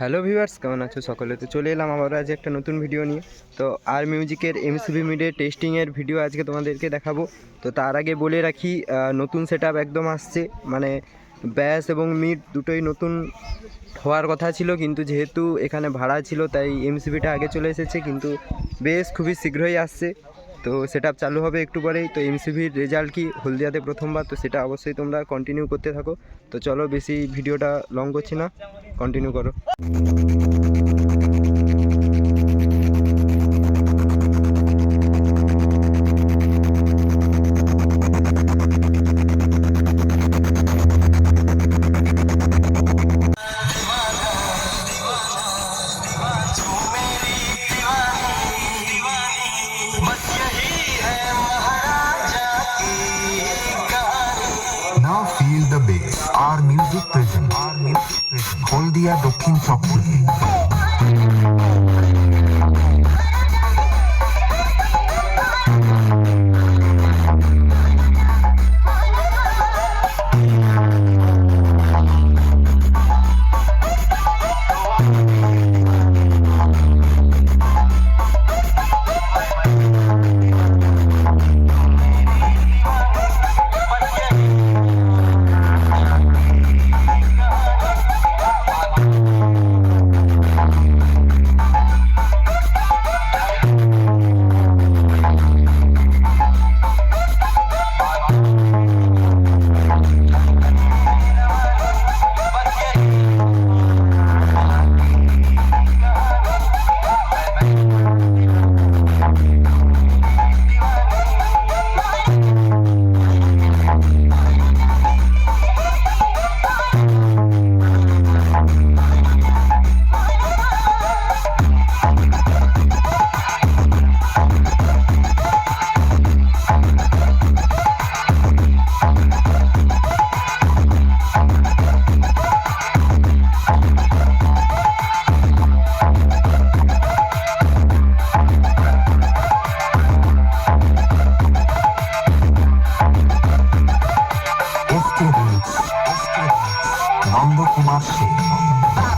Hello viewers, কেমন আছো সকলে? তো চলে এলাম আবার আজ একটা নতুন ভিডিও নিয়ে। তো আর মিউজিকের এমসিবি মিডের টেস্টিংয়ের ভিডিও আজকে তোমাদেরকে দেখাবো। তো তার আগে বলে রাখি নতুন সেট একদম আসছে। মানে ব্যাস এবং মিড দুটোই নতুন হওয়ার কথা ছিল, কিন্তু যেহেতু এখানে ভাড়া ছিল, তাই এমসিবিটা আগে চলে এসেছে। কিন্তু বেশ খুবই শীঘ্রই আসছে। তো সেট চালু হবে একটু পরেই। তো এমসিভির রেজাল্ট কি? হলদিয়াতে প্রথমবার, তো সেটা অবশ্যই তোমরা কন্টিনিউ করতে থাকো। তো চলো বেশি ভিডিওটা লং করছি না কন্টিনিউ করো। Our music present. Our music present. হলদিয়া দক্ষিণ চক্রী নন্দকুমার সেন